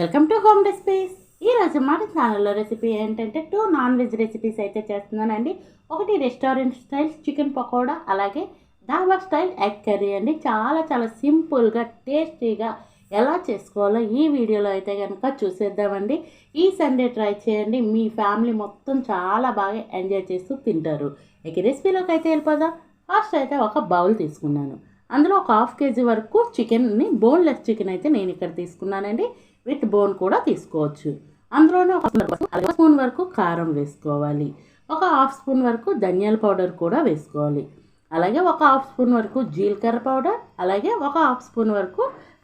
Welcome to home recipes. ఈరోజు మన ఛానల్లో రెసిపీ ఏంటంటే టూ నాన్ వెజ్ రెసిపీస్ అయితే చేస్తున్నానండి. ఒకటి రెస్టారెంట్ స్టైల్ చికెన్ పకోడా అలాగే డాబా స్టైల్ ఎగ్ కర్రీ అండి. చాలా చాలా సింపుల్గా టేస్టీగా ఎలా చేసుకోవాలో ఈ వీడియోలో అయితే కనుక చూసేద్దామండి. ఈ సండే ట్రై చేయండి. మీ ఫ్యామిలీ మొత్తం చాలా బాగా ఎంజాయ్ చేస్తూ తింటారు. ఇక రెసిపీలోకి అయితే వెళ్ళిపోదాం. ఫస్ట్ అయితే ఒక బౌల్ తీసుకున్నాను. అందులో ఒక హాఫ్ కేజీ వరకు చికెన్ని బోన్లెస్ చికెన్ అయితే నేను ఇక్కడ తీసుకున్నానండి. విత్ బోన్ కూడా తీసుకోవచ్చు. అందులోనే ఒక స్పూన్ వరకు కారం వేసుకోవాలి. ఒక హాఫ్ స్పూన్ వరకు ధనియాల పౌడర్ కూడా వేసుకోవాలి. అలాగే ఒక హాఫ్ స్పూన్ వరకు జీలకర్ర పౌడర్ అలాగే ఒక హాఫ్ స్పూన్ వరకు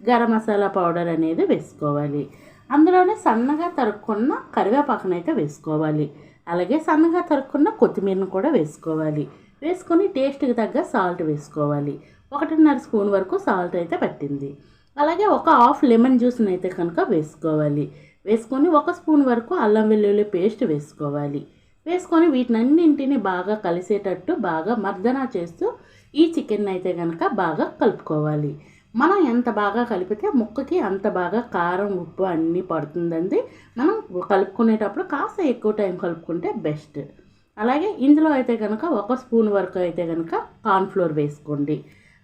గరం మసాలా పౌడర్ అనేది వేసుకోవాలి. అందులోనే సన్నగా తరుక్కున్న కరివేపాకునైతే వేసుకోవాలి. అలాగే సన్నగా తరుక్కున్న కొత్తిమీరను కూడా వేసుకోవాలి. వేసుకొని టేస్ట్కి తగ్గ సాల్ట్ వేసుకోవాలి. ఒకటిన్నర స్పూన్ వరకు సాల్ట్ అయితే పట్టింది. అలాగే ఒక హాఫ్ లెమన్ జ్యూస్ని అయితే కనుక వేసుకోవాలి. వేసుకొని ఒక స్పూన్ వరకు అల్లం వెల్లుల్లి పేస్ట్ వేసుకోవాలి. వేసుకొని వీటినన్నింటిని బాగా కలిసేటట్టు బాగా మర్దన చేస్తూ ఈ చికెన్ అయితే కనుక బాగా కలుపుకోవాలి. మనం ఎంత బాగా కలిపితే ముక్కకి అంత బాగా కారం ఉప్పు అన్నీ పడుతుందండి. మనం కలుపుకునేటప్పుడు కాస్త ఎక్కువ టైం కలుపుకుంటే బెస్ట్. అలాగే ఇందులో అయితే కనుక ఒక స్పూన్ వరకు అయితే కనుక కార్న్ఫ్లోర్ వేసుకోండి.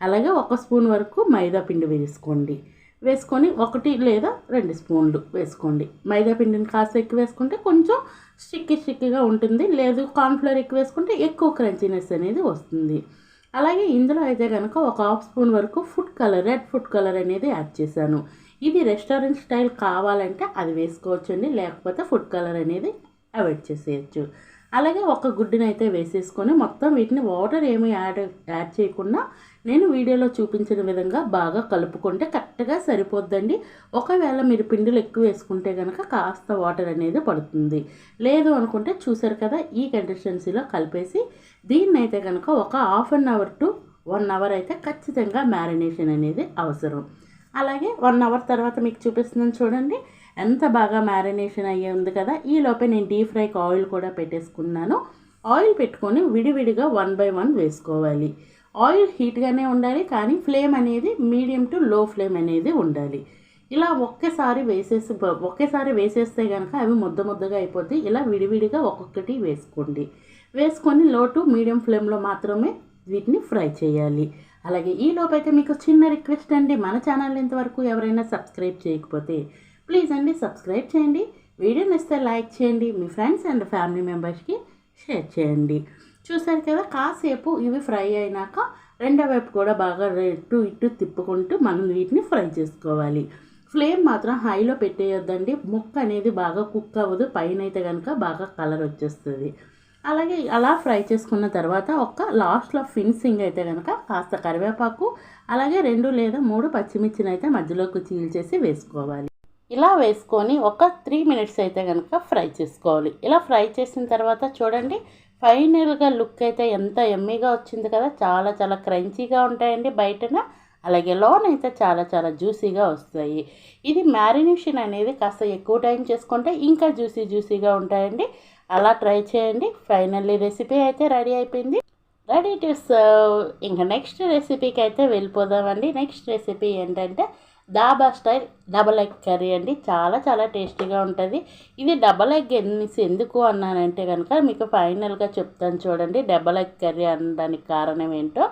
అలాగే ఒక స్పూన్ వరకు మైదా పిండి వేసుకోండి. వేసుకొని ఒకటి లేదా రెండు స్పూన్లు వేసుకోండి. మైదా పిండిని కాస్త ఎక్కువ వేసుకుంటే కొంచెం స్టిక్కి స్టిక్కిగా ఉంటుంది. లేదు కార్న్ఫ్లవర్ ఎక్కువ వేసుకుంటే ఎక్కువ క్రంచీనెస్ అనేది వస్తుంది. అలాగే ఇందులో అయితే కనుక ఒక హాఫ్ స్పూన్ వరకు food colour red food colour అనేది యాడ్ చేశాను. ఇది రెస్టారెంట్ స్టైల్ కావాలంటే అది వేసుకోవచ్చండి. లేకపోతే ఫుడ్ కలర్ అనేది అవాయిడ్ చేసేయచ్చు. అలాగే ఒక గుడ్డునైతే అయితే వేసేసుకొని మొత్తం వీటిని వాటర్ ఏమీ యాడ్ యాడ్ చేయకుండా నేను వీడియోలో చూపించిన విధంగా బాగా కలుపుకుంటే కరెక్ట్గా సరిపోద్దండి. ఒకవేళ మీరు పిండిలు ఎక్కువ వేసుకుంటే కనుక కాస్త వాటర్ అనేది పడుతుంది. లేదు అనుకుంటే చూసారు కదా ఈ కండిషన్సీలో కలిపేసి దీన్ని అయితే కనుక ఒక half an hour to one hour అయితే ఖచ్చితంగా మ్యారినేషన్ అనేది అవసరం. అలాగే వన్ అవర్ తర్వాత మీకు చూపిస్తున్నాను చూడండి. ఎంత బాగా మ్యారినేషన్ అయ్యే ఉంది కదా ఈ లోపే నేను డీప్ ఫ్రైకి ఆయిల్ కూడా పెట్టేసుకున్నాను. ఆయిల్ పెట్టుకొని విడివిడిగా వన్ బై వన్ వేసుకోవాలి. ఆయిల్ హీట్గానే ఉండాలి కానీ ఫ్లేమ్ అనేది మీడియం టు లో ఫ్లేమ్ అనేది ఉండాలి. ఇలా ఒకేసారి వేసేసి ఒకేసారి వేసేస్తే కనుక అవి ముద్ద ముద్దగా అయిపోతాయి ఇలా విడివిడిగా ఒక్కొక్కటి వేసుకోండి. వేసుకొని లో టు మీడియం ఫ్లేమ్లో మాత్రమే వీటిని ఫ్రై చేయాలి. అలాగే ఈ లోపైతే మీకు చిన్న రిక్వెస్ట్ అండి మన ఛానల్ ఇంతవరకు ఎవరైనా సబ్స్క్రైబ్ చేయకపోతే ప్లీజ్ అండి సబ్స్క్రైబ్ చేయండి. వీడియో నచ్చితే లైక్ చేయండి. మీ ఫ్రెండ్స్ అండ్ ఫ్యామిలీ మెంబర్స్కి షేర్ చేయండి. చూసారు కదా కాసేపు ఇవి ఫ్రై అయినాక రెండో వైపు కూడా బాగా ఇటు ఇటు తిప్పుకుంటూ మనం వీటిని ఫ్రై చేసుకోవాలి. ఫ్లేమ్ మాత్రం హైలో పెట్టేయొద్దండి. ముక్క అనేది బాగా కుక్ అవ్వదు. పైన అయితే కనుక బాగా కలర్ వచ్చేస్తుంది. అలాగే అలా ఫ్రై చేసుకున్న తర్వాత ఒక లాస్ట్లో ఫినిషింగ్ అయితే కనుక కాస్త కరివేపాకు అలాగే రెండు లేదా మూడు పచ్చిమిర్చిని అయితే మధ్యలోకి చీల్చేసి వేసుకోవాలి. ఇలా వేసుకొని ఒక త్రీ మినిట్స్ అయితే కనుక ఫ్రై చేసుకోవాలి. ఇలా ఫ్రై చేసిన తర్వాత చూడండి ఫైనల్గా లుక్ అయితే ఎంత ఎమ్మీగా వచ్చింది కదా. చాలా చాలా క్రంచీగా ఉంటాయండి బయటన. అలాగే లోన్ అయితే చాలా చాలా జ్యూసీగా వస్తాయి. ఇది మ్యారినేషన్ అనేది కాస్త ఎక్కువ టైం చేసుకుంటే ఇంకా జ్యూసీ జ్యూసీగా ఉంటాయండి. అలా ట్రై చేయండి. ఫైనల్లీ రెసిపీ అయితే రెడీ అయిపోయింది. Ready to serve. ఇంకా నెక్స్ట్ రెసిపీకి అయితే వెళ్ళిపోదామండి. నెక్స్ట్ రెసిపీ ఏంటంటే dhaba style double egg curry అండి. చాలా చాలా టేస్టీగా ఉంటుంది. ఇది డబల్ ఎగ్ ఎన్నిసి ఎందుకు అన్నానంటే కనుక మీకు ఫైనల్గా చెప్తాను చూడండి. డబల్ ఎగ్ కర్రీ అనడానికి కారణం ఏంటో.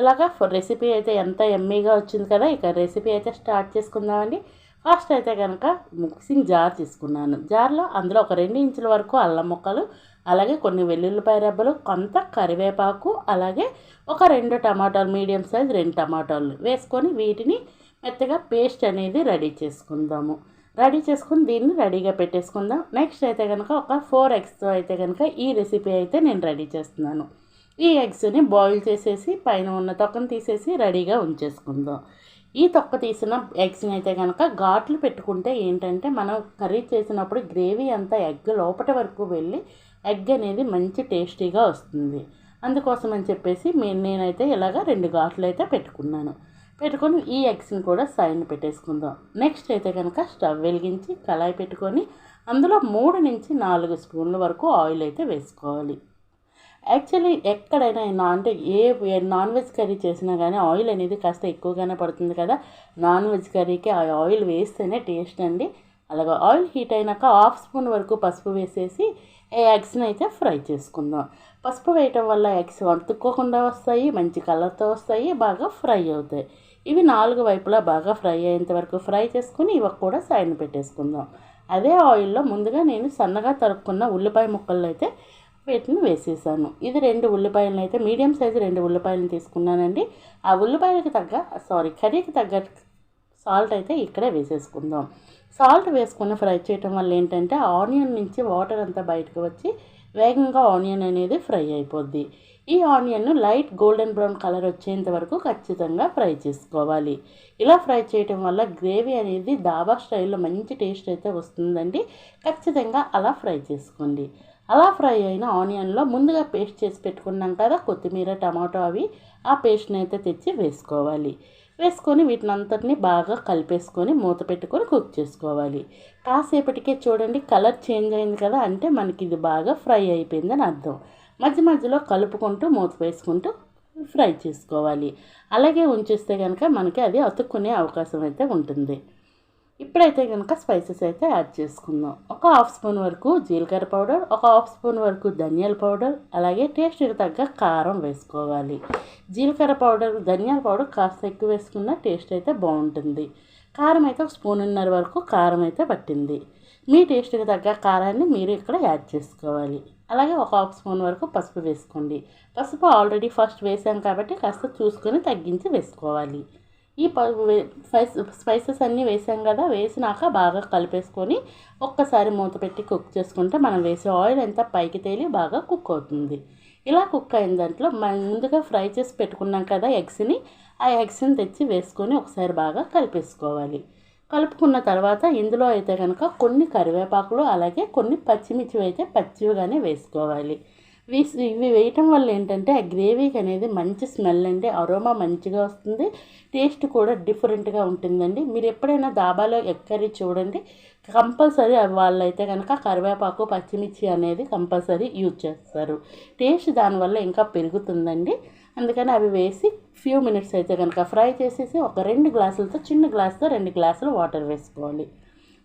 ఇలాగా రెసిపీ అయితే ఎంత ఎమ్మీగా వచ్చింది కదా ఇక రెసిపీ అయితే స్టార్ట్ చేసుకుందామండి. ఫస్ట్ అయితే కనుక మిక్సింగ్ జార్ తీసుకున్నాను. జార్లో అందులో ఒక రెండు ఇంచుల వరకు అల్లం ముక్కలు అలాగే కొన్ని వెల్లుల్లిపాయ రెబ్బలు కొంత కరివేపాకు అలాగే ఒక రెండు టమాటాలు మీడియం సైజ్ రెండు టమాటాలు వేసుకొని వీటిని మెత్తగా పేస్ట్ అనేది రెడీ చేసుకుందాము. రెడీ చేసుకుని దీన్ని రెడీగా పెట్టేసుకుందాం. నెక్స్ట్ అయితే కనుక ఒక ఫోర్ ఎగ్స్తో అయితే కనుక ఈ రెసిపీ అయితే నేను రెడీ చేస్తున్నాను. ఈ ఎగ్స్ని బాయిల్ చేసేసి పైన ఉన్న తొక్కను తీసేసి రెడీగా ఉంచేసుకుందాం. ఈ తొక్క తీసిన ఎగ్స్ని అయితే కనుక ఘాట్లు పెట్టుకుంటే ఏంటంటే మనం కర్రీ చేసినప్పుడు గ్రేవీ అంతా ఎగ్ లోపటి వరకు వెళ్ళి ఎగ్ అనేది మంచి టేస్టీగా వస్తుంది. అందుకోసం అని చెప్పేసి నేనైతే ఇలాగ రెండు ఘాట్లు అయితే పెట్టుకున్నాను. పెట్టుకొని ఈ ఎగ్స్ని కూడా సైడ్ పెట్టేసుకుందాం. నెక్స్ట్ అయితే కనుక స్టవ్ వెలిగించి కళాయి పెట్టుకొని అందులో మూడు నుంచి నాలుగు స్పూన్ల వరకు ఆయిల్ అయితే వేసుకోవాలి. యాక్చువల్లీ ఎక్కడైనా అంటే ఏ నాన్ వెజ్ కర్రీ చేసినా కానీ ఆయిల్ అనేది కాస్త ఎక్కువగానే పడుతుంది కదా. నాన్ వెజ్ కర్రీకి ఆ ఆయిల్ వేస్తేనే టేస్ట్ అండి. అలాగే ఆయిల్ హీట్ అయినాక హాఫ్ స్పూన్ వరకు పసుపు వేసేసి ఎగ్స్ని అయితే ఫ్రై చేసుకుందాం. పసుపు వేయటం వల్ల ఎగ్స్ వంతుక్కోకుండా వస్తాయి మంచి కలర్తో వస్తాయి బాగా ఫ్రై అవుతాయి. ఇవి నాలుగు వైపులా బాగా ఫ్రై అయ్యేంత వరకు ఫ్రై చేసుకుని ఇవి కూడా సైడ్ పెట్టేసుకుందాం. అదే ఆయిల్లో ముందుగా నేను సన్నగా తరుక్కున్న ఉల్లిపాయ ముక్కలను అయితే వీటిని వేసేసాను. ఇది రెండు ఉల్లిపాయలను అయితే మీడియం సైజు రెండు ఉల్లిపాయలను తీసుకున్నానండి. ఆ ఉల్లిపాయలకు తగ్గ సారీ కర్రీకి తగ్గ సాల్ట్ అయితే ఇక్కడే వేసేసుకుందాం. సాల్ట్ వేసుకుని ఫ్రై చేయటం వల్ల ఏంటంటే ఆనియన్ నుంచి వాటర్ అంతా బయటకు వచ్చి వేగంగా ఆనియన్ అనేది ఫ్రై అయిపోద్ది. ఈ ఆనియన్ను లైట్ గోల్డెన్ బ్రౌన్ కలర్ వచ్చేంత వరకు ఖచ్చితంగా ఫ్రై చేసుకోవాలి. ఇలా ఫ్రై చేయటం వల్ల గ్రేవీ అనేది దాబా స్టైల్లో మంచి టేస్ట్ అయితే వస్తుందండి. ఖచ్చితంగా అలా ఫ్రై చేసుకోండి. అలా ఫ్రై అయిన ఆనియన్లో ముందుగా పేస్ట్ చేసి పెట్టుకున్నాం కదా కొత్తిమీర టమాటో అవి ఆ పేస్ట్ని అయితే తెచ్చి వేసుకోవాలి. వేసుకొని వీటిని అంతటిని బాగా కలిపేసుకొని మూత పెట్టుకొని కుక్ చేసుకోవాలి. కాసేపటికే చూడండి కలర్ చేంజ్ అయింది కదా అంటే మనకి ఇది బాగా ఫ్రై అయిపోయిందని అర్థం. మధ్య మధ్యలో కలుపుకుంటూ మూత వేసుకుంటూ ఫ్రై చేసుకోవాలి. అలాగే ఉంచేస్తే కనుక మనకి అది అతుక్కునే అవకాశం అయితే ఉంటుంది. ఇప్పుడైతే కనుక స్పైసెస్ అయితే యాడ్ చేసుకుందాం. ఒక హాఫ్ స్పూన్ వరకు జీలకర్ర పౌడర్ ఒక హాఫ్ స్పూన్ వరకు ధనియాల పౌడర్ అలాగే టేస్ట్కి తగ్గ కారం వేసుకోవాలి. జీలకర్ర పౌడర్ ధనియాల పౌడర్ కాస్త ఎక్కువ వేసుకున్న టేస్ట్ అయితే బాగుంటుంది. కారం అయితే ఒక స్పూన్నర వరకు కారం అయితే పట్టింది. మీ టేస్ట్కి తగ్గ కారాన్ని మీరు ఇక్కడ యాడ్ చేసుకోవాలి. అలాగే ఒక హాఫ్ స్పూన్ వరకు పసుపు వేసుకోండి. పసుపు ఆల్రెడీ ఫస్ట్ వేసాం కాబట్టి కాస్త చూసుకొని తగ్గించి వేసుకోవాలి. ఈ స్పైసెస్ అన్నీ వేసాం కదా వేసినాక బాగా కలిపేసుకొని ఒక్కసారి మూత పెట్టి కుక్ చేసుకుంటే మనం వేసే ఆయిల్ అంతా పైకి తేలి బాగా కుక్ అవుతుంది. ఇలా కుక్ అయిన దాంట్లో మనం ముందుగా ఫ్రై చేసి పెట్టుకున్నాం కదా ఎగ్స్ని ఆ ఎగ్స్ని తెచ్చి వేసుకొని ఒకసారి బాగా కలిపేసుకోవాలి. కలుపుకున్న తర్వాత ఇందులో అయితే కనుక కొన్ని కరివేపాకులు అలాగే కొన్ని పచ్చిమిర్చి అయితే పచ్చివిగానే వేసుకోవాలి. ఇవి వేయటం వల్ల ఏంటంటే ఆ గ్రేవీకి అనేది మంచి స్మెల్ అండి అరోమా మంచిగా వస్తుంది టేస్ట్ కూడా డిఫరెంట్గా ఉంటుందండి. మీరు ఎప్పుడైనా దాబాలో ఎక్కరి చూడండి కంపల్సరీ వాళ్ళైతే కనుక కరివేపాకు పచ్చిమిర్చి అనేది కంపల్సరీ యూజ్ చేస్తారు. టేస్ట్ దానివల్ల ఇంకా పెరుగుతుందండి. అందుకని అవి వేసి ఫ్యూ మినిట్స్ అయితే కనుక ఫ్రై చేసేసి ఒక రెండు గ్లాసులతో చిన్న గ్లాసుతో రెండు గ్లాసులు వాటర్ వేసుకోవాలి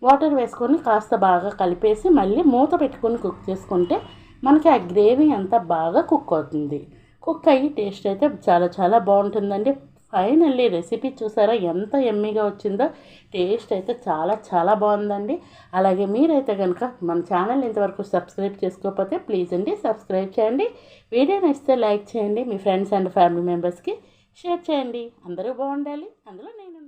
వాటర్ వేసుకొని కాస్త బాగా కలిపేసి మళ్ళీ మూత పెట్టుకొని కుక్ చేసుకుంటే మనకి ఆ గ్రేవీ అంతా బాగా కుక్ అవుతుంది. కుక్ అయ్యి టేస్ట్ అయితే చాలా చాలా బాగుంటుందండి. ఫైనల్లీ రెసిపీ చూసారా? ఎంత ఎమ్మీగా వచ్చిందో. టేస్ట్ అయితే చాలా చాలా బాగుందండి. అలాగే మీరైతే కనుక మన ఛానల్ ఇంతవరకు సబ్స్క్రైబ్ చేసుకోకపోతే ప్లీజ్ అండి సబ్స్క్రైబ్ చేయండి. వీడియో నచ్చితే లైక్ చేయండి. మీ ఫ్రెండ్స్ అండ్ ఫ్యామిలీ మెంబర్స్కి షేర్ చేయండి. అందరూ బాగుండాలి. అందులో నేను